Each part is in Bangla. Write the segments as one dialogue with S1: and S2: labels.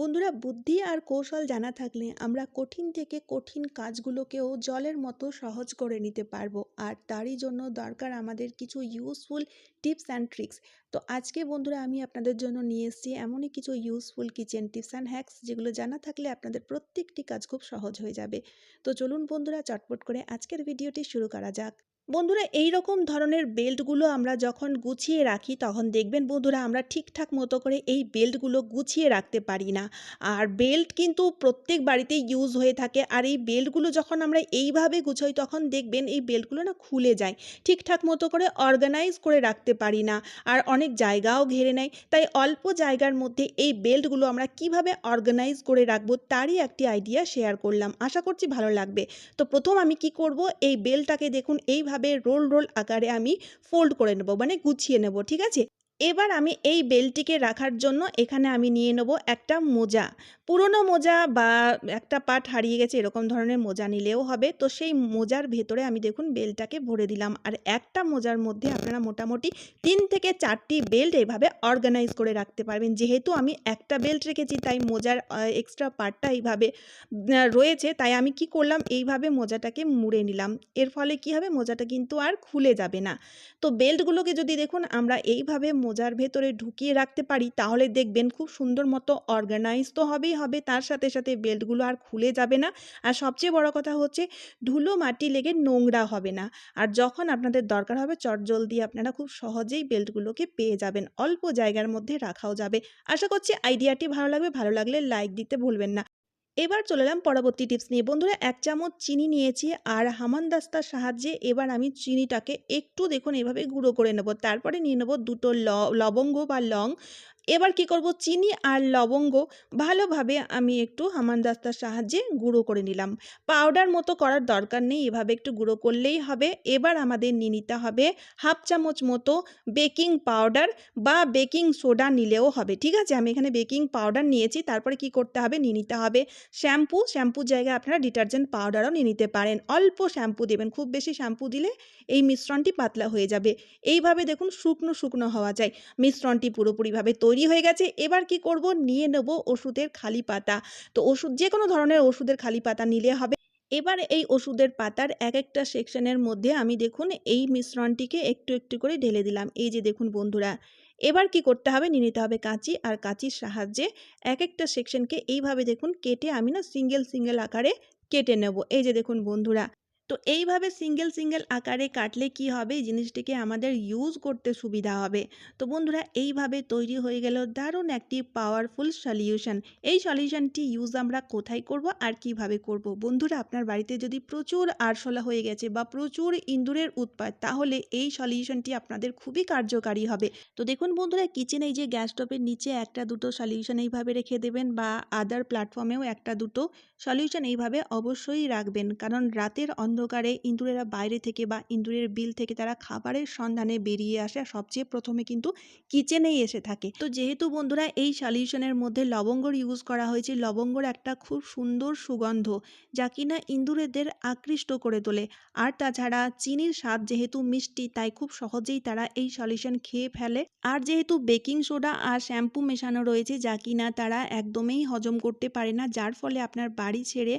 S1: বন্ধুরা, বুদ্ধি আর কৌশল জানা থাকলে আমরা কঠিন থেকে কঠিন কাজগুলোকেও জলের মতো সহজ করে নিতে পারব। আর তারই জন্য দরকার আমাদের কিছু ইউজফুল টিপস অ্যান্ড ট্রিক্স তো আজকে বন্ধুরা, আমি আপনাদের জন্য নিয়ে এসেছি এমনই কিছু useful kitchen tips and hacks যেগুলো জানা থাকলে আপনাদের প্রত্যেকটি কাজ খুব সহজ হয়ে যাবে। তো চলুন বন্ধুরা, চটপট করে আজকের ভিডিওটি শুরু করা যাক। বন্ধুরা এই রকম ধরনের বেল্টগুলো আমরা যখন গুছিয়ে রাখি, তখন দেখবেন বন্ধুরা, আমরা ঠিকঠাক মতো করে এই বেল্টগুলো গুছিয়ে রাখতে পারি না। আর বেল্ট কিন্তু প্রত্যেক বাড়িতে ইউজ হয়ে থাকে। আর এই বেল্টগুলো যখন আমরা এইভাবে গুছোই, তখন দেখবেন এই বেল্টগুলো না খুলে যায়। ঠিকঠাক মতো করে অর্গানাইজ করে রাখতে পারি না। আর অনেক জায়গাও ঘেরে নেয়। তাই অল্প জায়গার মধ্যে এই বেল্টগুলো আমরা কীভাবে অর্গানাইজ করে রাখব, তারই একটি আইডিয়া শেয়ার করলাম। আশা করছি ভালো লাগবে। তো প্রথম আমি কি করব, এই বেল্টটাকে দেখুন, এইভাবে রোল রোল আকারে আমি ফোল্ড করে নেব মানে গুছিয়ে নেব ঠিক আছে? এবার আমি এই বেলটিকে রাখার জন্য এখানে আমি নিয়ে নেব একটা মোজা। পুরনো মোজা বা একটা পাট হারিয়ে গেছে এরকম ধরনের মোজা নিলেও হবে। তো সেই মোজার ভেতরে আমি দেখুন বেলটাকে ভরে দিলাম। আর একটা মোজার মধ্যে আপনারা মোটামুটি তিন থেকে চারটি বেল্ট এইভাবে অর্গানাইজ করে রাখতে পারবেন। যেহেতু আমি একটা বেল্ট রেখেছি, তাই মোজার এক্সট্রা পার্টটা এইভাবে রয়েছে। তাই আমি কি করলাম? এইভাবে মোজাটাকে মুড়ে নিলাম। এর ফলে কি হবে? মোজাটা কিন্তু আর খুলে যাবে না। তো বেল্টগুলোকে যদি দেখুন, আমরা এইভাবে মোজার ভেতরে ঢুকিয়ে রাখতে পারি, তাহলে দেখবেন খুব সুন্দর মতো অর্গানাইজ তো হবেই হবে, তার সাথে সাথে বেল্টগুলো আর খুলে যাবে না। আর সবচেয়ে বড় কথা হচ্ছে, ধুলো মাটি লেগে নোংরা হবে না। আর যখন আপনাদের দরকার হবে, চটজলদি আপনারা খুব সহজেই বেল্টগুলোকে পেয়ে যাবেন, অল্প জায়গার মধ্যে রাখাও যাবে। আশা করছি আইডিয়াটি ভালো লাগবে, ভালো লাগলে লাইক দিতে ভুলবেন না। এবার চলে এলাম পরবর্তী টিপস নিয়ে। বন্ধুরা, এক চামচ চিনি নিয়েছি আর হামান দাস্তার সাহায্যে এবার আমি চিনিটাকে একটু দেখুন এভাবে গুঁড়ো করে নেব। তারপরে নিয়ে নেব দুটো লবঙ্গ বা লং এবার কি করব? চিনি আর লবঙ্গ ভালোভাবে আমি একটু হামানদাস্তার সাহায্যে গুঁড়ো করে নিলাম। পাউডার মতো করার দরকার নেই, এভাবে একটু গুঁড়ো করলেই হবে। এবার আমাদের নিয়ে নিতে হবে হাফ চামচ মতো বেকিং পাউডার বা বেকিং সোডা নিলেও হবে, ঠিক আছে? আমি এখানে বেকিং পাউডার নিয়েছি, তারপরে কি করতে হবে? নিয়ে নিতে হবে শ্যাম্পু। শ্যাম্পুর জায়গায় আপনারা ডিটারজেন্ট পাউডারও নিয়ে নিতে পারেন। অল্প শ্যাম্পু দেবেন, খুব বেশি শ্যাম্পু দিলে এই মিশ্রণটি পাতলা হয়ে যাবে। এইভাবে দেখুন শুকনো শুকনো হওয়া যায়। মিশ্রণটি পুরোপুরিভাবে তৈরি হয়ে গেছে, এবার কি করব? নিয়ে নেব ওষুধের খালি পাতা। তো ওষুধ যে কোনো ধরনের ওষুধের খালি পাতা নিলে হবে। এবার এই ওষুধের পাতার এক একটা সেকশনের মধ্যে আমি দেখুন এই মিশ্রণটিকে একটু একটু করে ঢেলে দিলাম। এই যে দেখুন বন্ধুরা, এবার কি করতে হবে? নিয়ে নিতে হবে কাঁচি আর কাঁচির সাহায্যে এক একটা সেকশনকে এইভাবে দেখুন কেটে আমি না সিঙ্গেল সিঙ্গেল আকারে কেটে নেব। এই যে দেখুন বন্ধুরা তো এইভাবে সিঙ্গেল সিঙ্গেল আকারে কাটলে কি হবে? জিনিসটিকে আমাদের ইউজ করতে সুবিধা হবে। তো বন্ধুরা, এইভাবে তৈরি হয়ে গেল দারুণ একটি পাওয়ারফুল সলিউশন এই সলিউশনটি ইউজ আমরা কোথায় করব আর কীভাবে করব? বন্ধুরা, আপনার বাড়িতে যদি প্রচুর আরশোলা হয়ে গেছে বা প্রচুর ইঁদুরের উৎপাত, তাহলে এই সলিউশনটি আপনাদের খুবই কার্যকারী হবে। তো দেখুন বন্ধুরা কিচেনে এই যে গ্যাস স্টোভের নিচে একটা দুটো সলিউশন এইভাবে রেখে দেবেন বা আদার প্ল্যাটফর্মেও একটা দুটো সলিউশন এইভাবে অবশ্যই রাখবেন। কারণ রাতের অন্ধ অন্ধকারে ইঁদুরেরা বাইরে থেকে বা ইঁদুরের বিল থেকে তারা খাবারের সন্ধানে বেরিয়ে আসে আর সবচেয়ে প্রথমে কিন্তু কিচেনেই এসে থাকে। তো যেহেতু বন্ধুরা এই সলিউশনের মধ্যে লবঙ্গর ইউজ করা হয়েছে, লবঙ্গর একটা খুব সুন্দর সুগন্ধ যা কিনা ইঁদুরেদের আকৃষ্ট করে তোলে। আর তাছাড়া চিনির স্বাদ যেহেতু মিষ্টি, তাই খুব সহজেই তারা এই সলিউশন খেয়ে ফেলে। আর যেহেতু বেকিং সোডা আর শ্যাম্পু মেশানো রয়েছে যা কিনা তারা একদমই হজম করতে পারে না, যার ফলে আপনার বাড়ি ছেড়ে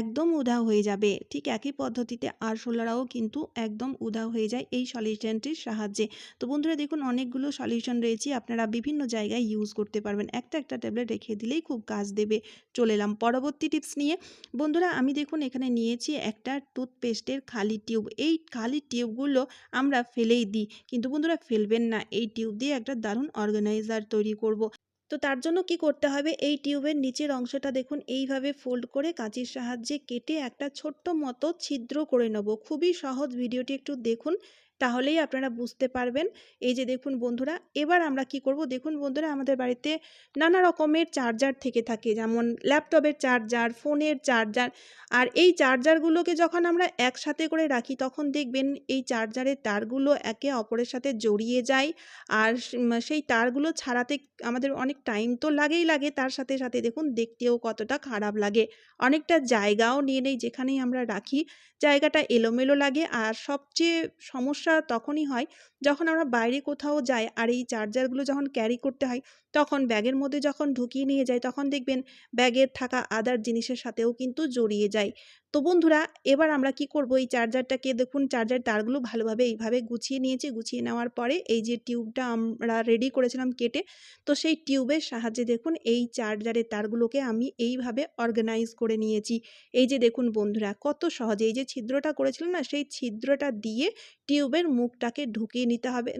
S1: একদম উধা হয়ে যাবে। ঠিক একই পদ্ধতিতে আরশোলারাও কিন্তু একদম উধাও হয়ে যায় এই সলিউশনটির সাহায্যে। তো বন্ধুরা দেখুন, অনেকগুলো সলিউশন রয়েছে, আপনারা বিভিন্ন জায়গায় ইউজ করতে পারবেন। একটা একটা ট্যাবলেট রেখে দিলেই খুব কাজ দেবে। চলে এলাম পরবর্তী টিপস নিয়ে। বন্ধুরা, আমি দেখুন এখানে নিয়েছি একটা টুথপেস্টের খালি টিউব। এই খালি টিউবগুলো আমরা ফেলেই দিই। কিন্তু বন্ধুরা, ফেলবেন না। এই টিউব দিয়ে একটা দারুণ অর্গানাইজার তৈরি করব। তো তার জন্য কি করতে হবে? এই টিউবের নিচের অংশটা দেখুন, এইভাবে ফোল্ড করে কাঁচির সাহায্যে কেটে একটা ছোট্ট মতো ছিদ্র করে নেব। খুবই সহজ, ভিডিওটি একটু দেখুন। তাহলেই আপনারা বুঝতে পারবেন। এই যে দেখুন বন্ধুরা, এবার আমরা কি করব? দেখুন বন্ধুরা, আমাদের বাড়িতে নানা রকমের চার্জার থেকে থাকে, যেমন ল্যাপটপের চার্জার ফোনের চার্জার আর এই চার্জারগুলোকে যখন আমরা একসাথে করে রাখি, তখন দেখবেন এই চার্জারের তারগুলো একে অপরের সাথে জড়িয়ে যায় আর সেই তারগুলো ছাড়াতে আমাদের অনেক টাইম তো লাগেই লাগে। তার সাথে সাথে দেখুন দেখতেও কতটা খারাপ লাগে। অনেকটা জায়গাও নিয়ে নেই যেখানেই আমরা রাখি। জায়গাটা এলোমেলো লাগে আর সবচেয়ে সমস্যা তখনই হয় যখন আমরা বাইরে কোথাও যাই আর এই চার্জারগুলো যখন ক্যারি করতে হয়, তখন ব্যাগের মধ্যে যখন ঢুকিয়ে নিয়ে যাই, তখন দেখবেন ব্যাগের থাকা আদার জিনিসের সাথেও কিন্তু জড়িয়ে যায়। তো বন্ধুরা, এবার আমরা কি করব? এই চার্জারটাকে দেখুন চার্জার তারগুলো ভালোভাবে এইভাবে গুছিয়ে নিয়েছি। গুছিয়ে নেওয়ার পরে এই যে টিউবটা আমরা রেডি করেছিলাম কেটে, তো সেই টিউবের সাহায্যে দেখুন এই চার্জারের তারগুলোকে আমি এইভাবে অর্গানাইজ করে নিয়েছি। এই যে দেখুন বন্ধুরা, কত সহজে এই যে ছিদ্রটা করেছিলাম না, সেই ছিদ্রটা দিয়ে টিউবের মুখটাকে ঢুকিয়ে নিতে হবে।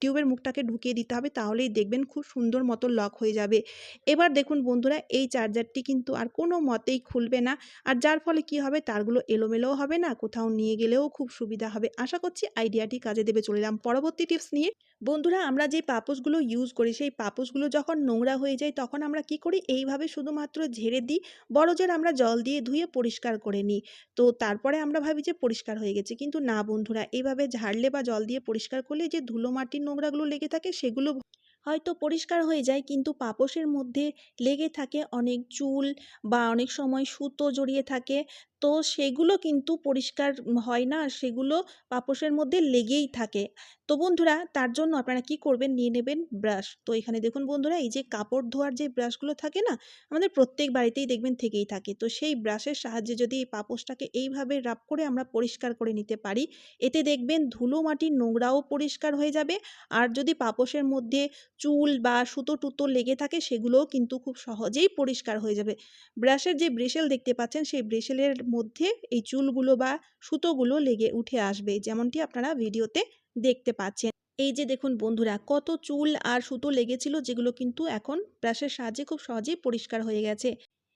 S1: টিউবের মুখটাকে ঢুকিয়ে দিতে হবে, তাহলেই দেখবেন খুব সুন্দর মতো লক হয়ে যাবে। এবার দেখুন বন্ধুরা, এই চার্জারটি কিন্তু আর কোনো মতেই খুলবে না। আর যার ফলে কি হবে, তারগুলো এলোমেলোও হবে না, কোথাও নিয়ে গেলেও খুব সুবিধা হবে। আশা করছি আইডিয়াটি কাজে দেবে, চলে এলাম পরবর্তী টিপস নিয়ে। বন্ধুরা, আমরা যে পাপোশগুলো ইউজ করি, সেই পাপোশগুলো যখন নোংরা হয়ে যায়, তখন আমরা কি করি, এইভাবে শুধুমাত্র ঝেড়ে দিই বড় জোর আমরা জল দিয়ে ধুয়ে পরিষ্কার করে নিই। তো তারপরে আমরা ভাবি যে পরিষ্কার হয়ে গেছে। কিন্তু না বন্ধুরা এইভাবে ঝাড়লে বা জল দিয়ে পরিষ্কার করলে যে ধুলো মাটির নোংরাগুলো লেগে থাকে সেগুলো হয়তো পরিষ্কার হয়ে যায় কিন্তু পাপোশের মধ্যে লেগে থাকে অনেক চুল বা অনেক সময় সুতো জড়িয়ে থাকে। তো সেগুলো কিন্তু পরিষ্কার হয় না। সেগুলো পাপোশের মধ্যে লেগেই থাকে। তো বন্ধুরা, তার জন্য আপনারা কি করবেন? নিয়ে নেবেন ব্রাশ। তো এখানে দেখুন বন্ধুরা, এই যে কাপড় ধোয়ার যে ব্রাশগুলো থাকে না, আমাদের প্রত্যেক বাড়িতেই দেখবেন থেকেই থাকে। তো সেই ব্রাশের সাহায্যে যদি এই পাপোশটাকে এইভাবে রাব করে আমরা পরিষ্কার করে নিতে পারি, এতে দেখবেন ধুলো মাটির নোংরাও পরিষ্কার হয়ে যাবে। আর যদি পাপোশের মধ্যে চুল বা সুতো টুতো লেগে থাকে, সেগুলোও কিন্তু খুব সহজেই পরিষ্কার হয়ে যাবে। ব্রাশের যে ব্রেশেল দেখতে পাচ্ছেন, সেই ব্রেশেলের মধ্যে এই চুলগুলো বা সুতোগুলো লেগে উঠে আসবে, যেমনটি আপনারা ভিডিওতে দেখতে পাচ্ছেন। এই যে দেখুন বন্ধুরা, কত চুল আর সুতো লেগেছিল, যেগুলো কিন্তু এখন ব্রাশের সাহায্যে খুব সহজেই পরিষ্কার হয়ে গেছে।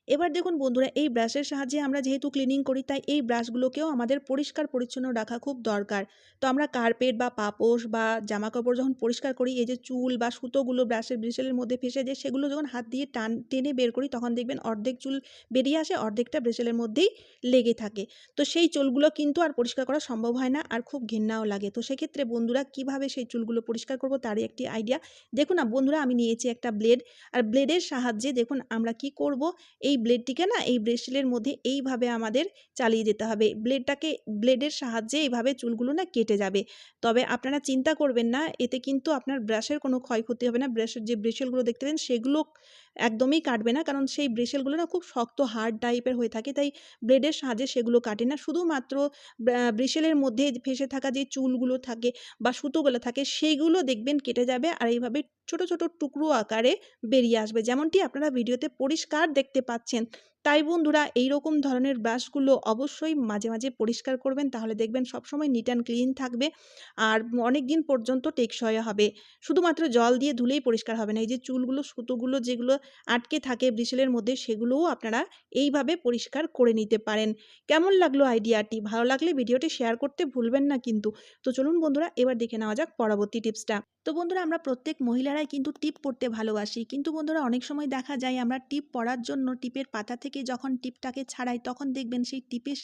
S1: এবার দেখুন বন্ধুরা, এই ব্রাশের সাহায্যে আমরা যেহেতু ক্লিনিং করি, তাই এই ব্রাশগুলোকেও আমাদের পরিষ্কার পরিচ্ছন্ন রাখা খুব দরকার। তো আমরা কার্পেট বা পাপোশ বা জামা কাপড় যখন পরিষ্কার করি, এই যে চুল বা সুতোগুলো ব্রাশের ব্রেসেলের মধ্যে ফেসে যায়, সেগুলো যখন হাত দিয়ে টান, টেনে বের করি, তখন দেখবেন অর্ধেক চুল বেরিয়ে আসে, অর্ধেকটা ব্রেসেলের মধ্যেই লেগে থাকে। তো সেই চুলগুলো কিন্তু আর পরিষ্কার করা সম্ভব হয় না, আর খুব ঘেন্নাও লাগে। তো সেক্ষেত্রে বন্ধুরা, কীভাবে সেই চুলগুলো পরিষ্কার করব তারই একটি আইডিয়া দেখুন না, বন্ধুরা, আমি নিয়েছি একটা ব্লেড আর ব্লেডের সাহায্যে দেখুন আমরা কি করব, এই ব্লেডটিকে না, এই ব্রেসলের মধ্যে এইভাবে আমাদের চালিয়ে যেতে হবে। ব্লেডটাকে ব্লেডের সাহায্যে এইভাবে চুলগুলো না কেটে যাবে। তবে আপনারা চিন্তা করবেন না, এতে কিন্তু আপনার ব্রাশের কোনো ক্ষয়ক্ষতি হবে না। ব্রাশের যে ব্রেসেলগুলো দেখতে পাবেন সেগুলো একদমই কাটবে না। কারণ সেই ব্রেসেলগুলো না খুব শক্ত হার্ড টাইপের হয়ে থাকে। তাই ব্লেডের সাহায্যে সেগুলো কাটে না। শুধুমাত্র ব্রেসেলের মধ্যে ফেসে থাকা যে চুলগুলো থাকে বা সুতোগুলো থাকে, সেইগুলো দেখবেন কেটে যাবে। আর এইভাবে ছোট ছোট টুকরো আকারে বেরিয়ে আসবে। যেমনটি আপনারা ভিডিওতে পরিষ্কার দেখতে পাচ্ছেন। তাই বন্ধুরা এই রকম ধরনের ব্রাশগুলো অবশ্যই মাঝে মাঝে পরিষ্কার করবেন। তাহলে দেখবেন সবসময় নিট অ্যান্ড ক্লিন থাকবে আর অনেক দিন পর্যন্ত টেকসই হবে। শুধুমাত্র জল দিয়ে ধুলেই পরিষ্কার হবে না। এই যে চুলগুলো, সুতোগুলো যেগুলো আটকে থাকে ব্রিসেলের মধ্যে, সেগুলোও আপনারা এইভাবে পরিষ্কার করে নিতে পারেন। কেমন লাগল আইডিয়াটি? ভালো লাগলে ভিডিওটি শেয়ার করতে ভুলবেন না কিন্তু। তো চলুন বন্ধুরা, এবার দেখে নেওয়া যাক পরবর্তী টিপসটা। তো বন্ধুরা, আমরা প্রত্যেক মহিলারাই কিন্তু টিপ পড়তে ভালোবাসি। কিন্তু বন্ধুরা, অনেক সময় দেখা যায় আমরা টিপ পড়ার জন্য টিপের পাতা থেকে যখন টিপটাকে ছাড়াই তখন দেখবেন সেই টিপের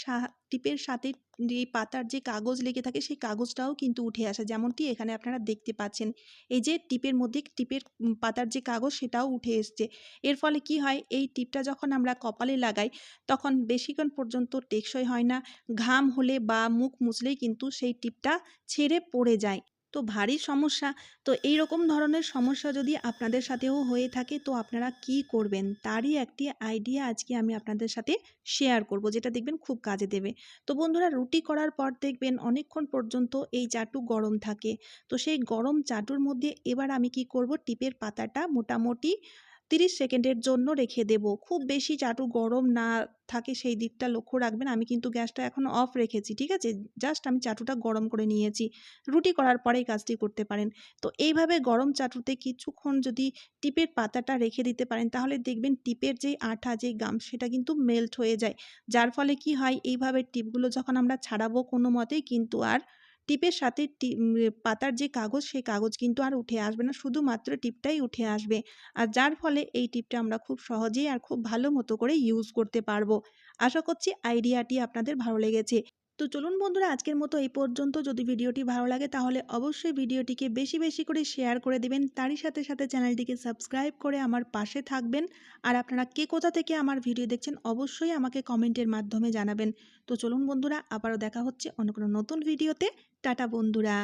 S1: টিপের সাথে যে পাতার যে কাগজ লেগে থাকে সেই কাগজটাও কিন্তু উঠে আসে। যেমনটি এখানে আপনারা দেখতে পাচ্ছেন, এই যে টিপের মধ্যে টিপের পাতার যে কাগজ সেটাও উঠে এসছে। এর ফলে কি হয়, এই টিপটা যখন আমরা কপালে লাগাই তখন বেশিক্ষণ পর্যন্ত টেকসই হয় না, ঘাম হলে বা মুখ মুছলেই কিন্তু সেই টিপটা ছেড়ে পড়ে যায়। তো ভারী সমস্যা। তো এই রকম ধরনের সমস্যা যদি আপনাদের সাথেও হয়ে থাকে, তো আপনারা কি করবেন? তারই একটি আইডিয়া আজকে আমি আপনাদের সাথে শেয়ার করব, যেটা দেখবেন খুব কাজে দেবে। তো বন্ধুরা, রুটি করার পর দেখবেন অনেকক্ষণ পর্যন্ত এই চাটু গরম থাকে। তো সেই গরম চাটুর মধ্যে এবার আমি কি করব? টিপের পাতাটা মোটামুটি তিরিশ সেকেন্ডের জন্য রেখে দেব। খুব বেশি চাটু গরম না থাকে সেই দিকটা লক্ষ্য রাখবেন। আমি কিন্তু গ্যাসটা এখন অফ রেখেছি, ঠিক আছে? জাস্ট আমি চাটুটা গরম করে নিয়েছি। রুটি করার পরেই কাজটি করতে পারেন। তো এইভাবে গরম চাটুতে কিছুক্ষণ যদি টিপের পাতাটা রেখে দিতে পারেন, তাহলে দেখবেন টিপের যে আঠা যে গাম, সেটা কিন্তু মেল্ট হয়ে যায়। যার ফলে কি হয়? এইভাবে টিপগুলো যখন আমরা ছাড়াবো কোনো মতেই কিন্তু আর টিপের সাথে পাতার যে কাগজ, সেই কাগজ কিন্তু আর উঠে আসবে না। শুধুমাত্র টিপটাই উঠে আসবে। আর যার ফলে এই টিপটা আমরা খুব সহজেই আর খুব ভালো মতো করে ইউজ করতে পারব। আশা করছি আইডিয়াটি আপনাদের ভালো লেগেছে। তো চলুন বন্ধুরা, আজকের মতো এই পর্যন্ত। যদি ভিডিওটি ভালো লাগে, তাহলে অবশ্যই ভিডিওটিকে বেশি বেশি করে শেয়ার করে দেবেন। তারই সাথে সাথে চ্যানেলটিকে সাবস্ক্রাইব করে আমার পাশে থাকবেন। আর আপনারা কে কোথা থেকে আমার ভিডিও দেখছেন, অবশ্যই আমাকে কমেন্টের মাধ্যমে জানাবেন। তো চলুন বন্ধুরা, আবারও দেখা হচ্ছে অন্য কোনো নতুন ভিডিওতে। টাটা বন্ধুরা।